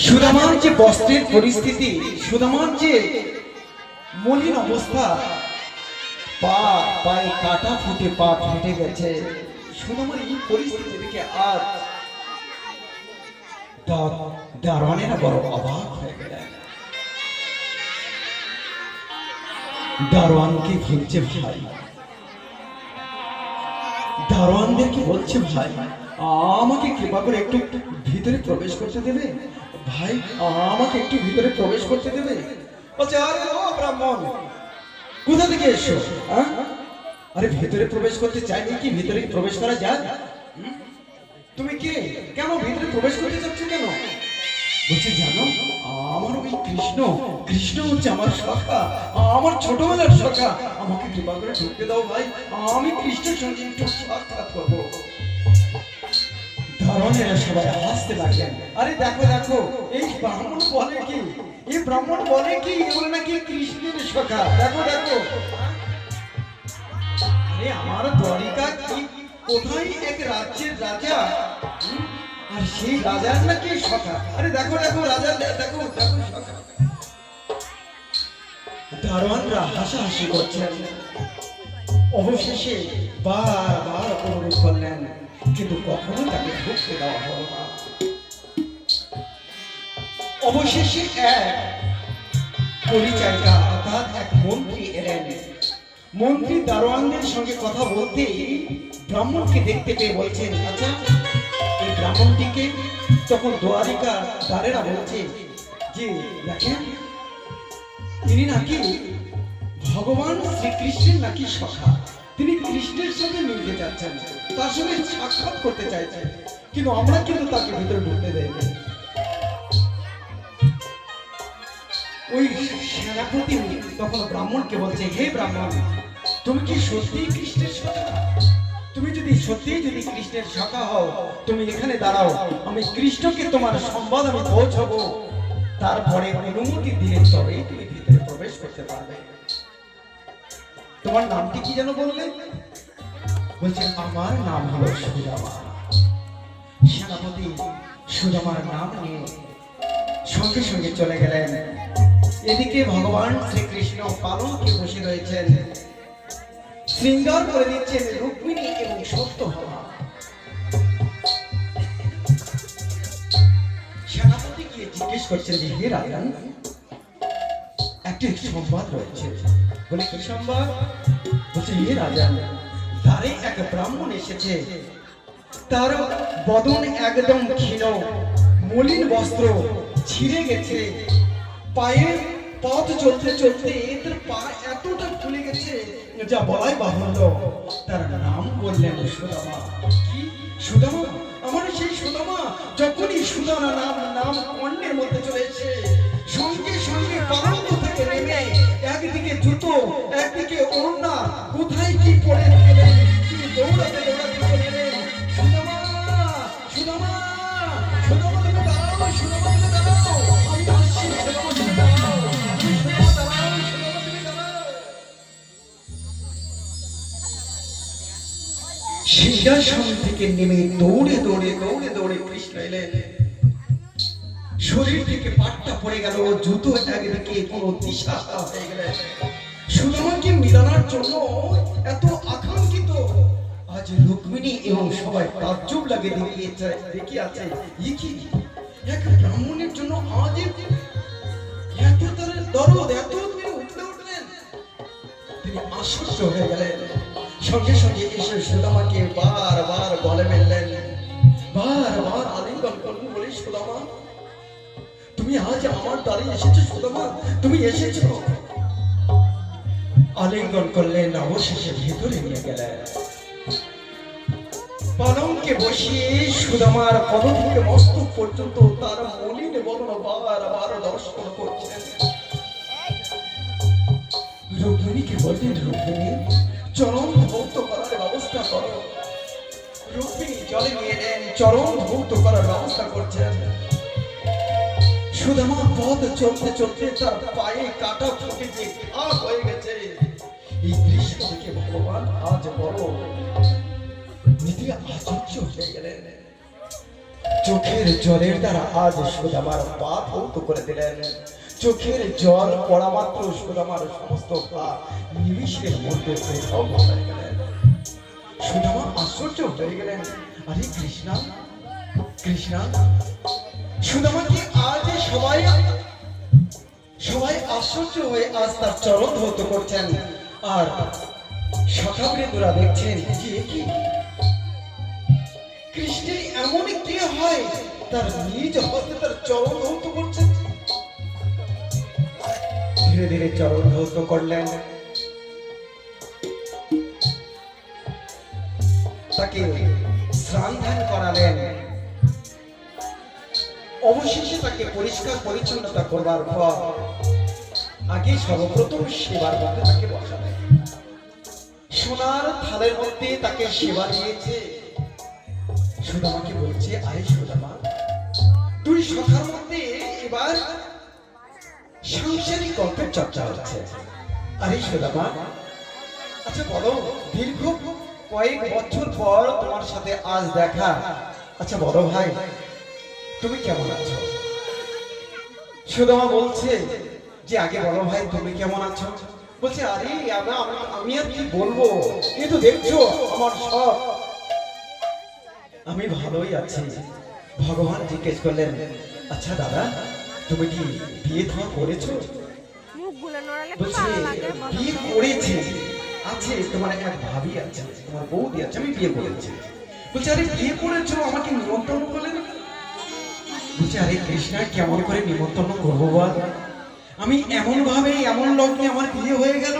সুদামার যে বস্ত্রের পরিস্থিতি, সুদামার যে মলিন অবস্থা, পা, পায়ে কাটা ফুটে, পা ফেটে গেছে। সুদামার এই পরিস্থিতি দেখে দা- দারোয়ানেরা বড় অবাক হয়ে গেলেন দারোয়ানকে খুঁজছে ভাই দারোয়ানদেরকে বলছে, ভাই, আমাকে কৃপা করে একটু ভিতরে প্রবেশ করতে দেবে? ভাই আমাকে একটু ভিতরে প্রবেশ করতে দেবে? বলছে, আরে ও ব্রাহ্মণ, কোথা থেকে এসো? আরে, ভিতরে প্রবেশ করতে চাইনি কি? ভিতরে প্রবেশ করা যায়? তুমি কে? কেন ভিতরে প্রবেশ করতে চাচ্ছ কেন? বলছে, জানো, আমার ওই কৃষ্ণ কৃষ্ণ হচ্ছে আমার সখা আমার ছোটবেলার সখা আমাকে কৃপা করে ঢুকতে দাও ভাই, আমি কৃষ্ণের সঙ্গে একটু সাক্ষাৎ করব। ধরনেরা সবাই হাসতে লাগলেন। আরে দেখো দেখো, এই ব্রাহ্মণ বলে কি? এই ব্রাহ্মণ বলে কি? এগুলো নাকি কৃষ্ণের সখা। দেখো দেখো। আরে আমার দ্বারিকা কি? কোথায় এক রাজ্যের রাজা? আর সেই রাজার নাকি সখা। আরে দেখো দেখো রাজা দেখো দেখো সখা। দারোয়ানরা হাসাহাসি করছেন। অবশেষে বারবার অনুরোধ করলেন কিন্তু কখনো তাকে ঢুকতে দেওয়া হলো না। অবশেষে এক পরিচারিকা অর্থাৎ এক মন্ত্রী এলেন। মন্ত্রী দারোয়ানদের সঙ্গে কথা বলতে ব্রাহ্মণকে দেখতে পেয়ে বলছেন আচ্ছা এই ব্রাহ্মণটিকে তখন দোয়ারিকা দ্বারেরা বলছে যে, দেখেন, তিনি নাকি ভগবান শ্রীকৃষ্ণের নাকি সখা। তিনি কৃষ্ণের সঙ্গে মিলতে চাচ্ছেন। তার সঙ্গে সাক্ষাৎ করতে চাইছেন কিন্তু আমরা কিন্তু তাকে ভিতরে ঢুকতে দেয় ওই সেনাপতি তখন ব্রাহ্মণকে বলছে, হে ব্রাহ্মণ, তুমি কি সত্যি কৃষ্ণের সখা? তুমি যদি সত্যি যদি কৃষ্ণের সখা হও, তুমি এখানে দাঁড়াও, আমি কৃষ্ণকে তোমার সংবাদ আমি পৌঁছাবো। তারপরে অনুমতি দিলে তবেই তুমি ভিতরে প্রবেশ করতে পারবে। তোমার নামটি কি যেন বললে? বলছে, আমার নাম হলো সুদামা সেনাপতি সুদামার নাম নিয়ে সঙ্গে সঙ্গে চলে গেলেন। এদিকে ভগবান শ্রীকৃষ্ণ পালনকে বসে রয়েছেন। শৃঙ্গার করে দিচ্ছেন রুক্মিণী এবং সত্যভামা সেনাপতি গিয়ে জিজ্ঞেস করছেন যে, হে রাজান একটি সংবাদ রয়েছে। বলে, কি সংবাদ? বলছে, হে রাজান তারে এক ব্রাহ্মণ এসেছে। তার বদন একদম ক্ষীণ, মলিন বস্ত্র, ছিঁড়ে গেছে। পায়ে পথ চলতে চলতে তার পা এতটা ফুলে গেছে যা বলাই বাহুল্য। তার নাম বললেন সুদামা। কি? সুদামা? আমার সেই সুদামা যখনই সুদামা নাম নাম অন্যের মধ্যে চলে এসে সঙ্গে সঙ্গে পালঙ্গ থেকে নেমে একদিকে জুতো একদিকে ওড়না কোথায় সিংহাসন থেকে নেমে দৌড়ে দৌড়ে দৌড়ে দৌড়ে কৃষ্ণ এলেন শরীর থেকে পাটটা পড়ে গেল জুতো একদিকে কোনো দিশা হয়ে গেলেন সুদামাকে মিলানোর জন্য এত আকাঙ্ক্ষিত। আজ রুক্মিণী এবং সবাই তাজ্জব লাগে দেখি আছে এক ব্রাহ্মণের জন্য আজ এত তার দরদ, এত তিনি উঠলে উঠলেন। তিনি আশ্বস্ত হয়ে গেলেন। সঙ্গে সঙ্গে এসে সুদামাকে বারবার গলে মেললেন বারবার আলিঙ্গন করলেন বলি সুদামা। তুমি আজ আমার দ্বারে এসেছ সুদামা, তুমি এসেছ। আলিঙ্গন করলেন, অবশেষে ভেতরে নিয়ে গেলেন। পালঙ্কে বসিয়ে সুদামার পদ থেকে মস্তক পর্যন্ত তার মলিন বর্ণ বারবার দর্শন করছেন। রুক্মিণীকে বললেন, রুক্মিণী, চরম ভক্ত করার ব্যবস্থা করো। রুক্মিণী জলে নিয়ে নেন, চরম ভক্ত করার ব্যবস্থা করছেন। সুদামা পথ চলতে চলতে তার পায়ে কাটা ফুটে যে ঘা হয়ে গেছে। ভগবান, আজ বড় নীতি আশ্চর্য। হয়ে গেলেন চোখের জলের দ্বারা আজ সুদামার পা ধৌত করে দিলেন। চোখের জল পড়া মাত্র সুদামার সমস্ত পা মধ্যে সুদামা আশ্চর্য হয়ে গেলেন। আরে কৃষ্ণা কৃষ্ণা সুদামাকে আজ সবাই সবাই আশ্চর্য হয়ে আজ তার চরণ ধৌত করছেন। আর সখাবৃন্দরা দেখছেন এ কি? কৃষ্ণের এমন কি হয়? তার নিজ হস্তে তার চরণ ধৌত করছেন ধীরে ধীরে চরণ ধৌত করলেন। তাকে স্নান করালেন। অবশেষে তাকে পরিষ্কার পরিচ্ছন্নতা করবার পর আগে সর্বপ্রথম সেবার মধ্যে তাকে বসালেন। সোনার থালের মধ্যে তাকে সেবা দিয়েছে। সুদামাকে বলছে আরে সুদামা তুই সখার মধ্যে এবার সাংসারিক গল্পের চর্চা হচ্ছে। আরে সুদামা আচ্ছা বলো, দীর্ঘ কয়েক বছর পর তোমার সাথে আজ দেখা। আচ্ছা বড় ভাই, তুমি কেমন আছো? সুদামা বলছে, যে আগে বলো ভাই, তুমি কেমন আছো? বলছে আরে আমি আমি আর কি বলব? এই তো দেখছ আমার সব। আমি ভালোই আছি। ভগবান জিজ্ঞেস করলেন আচ্ছা দাদা তুমি কি বিয়ে তোমার করেছ? বলছে বিয়ে করেছি? আছে তোমার এক ভাবি আছে তোমার বৌদি আছে আমি বিয়ে করেছি। বলছে আরে বিয়ে করেছ? আমাকে নিমন্ত্রণ করলেন বলছে আরে কৃষ্ণা কেমন করে নিমন্ত্রণ করব বল? আমি এমন ভাবে এমন লগ্নে আমার বিয়ে হয়ে গেল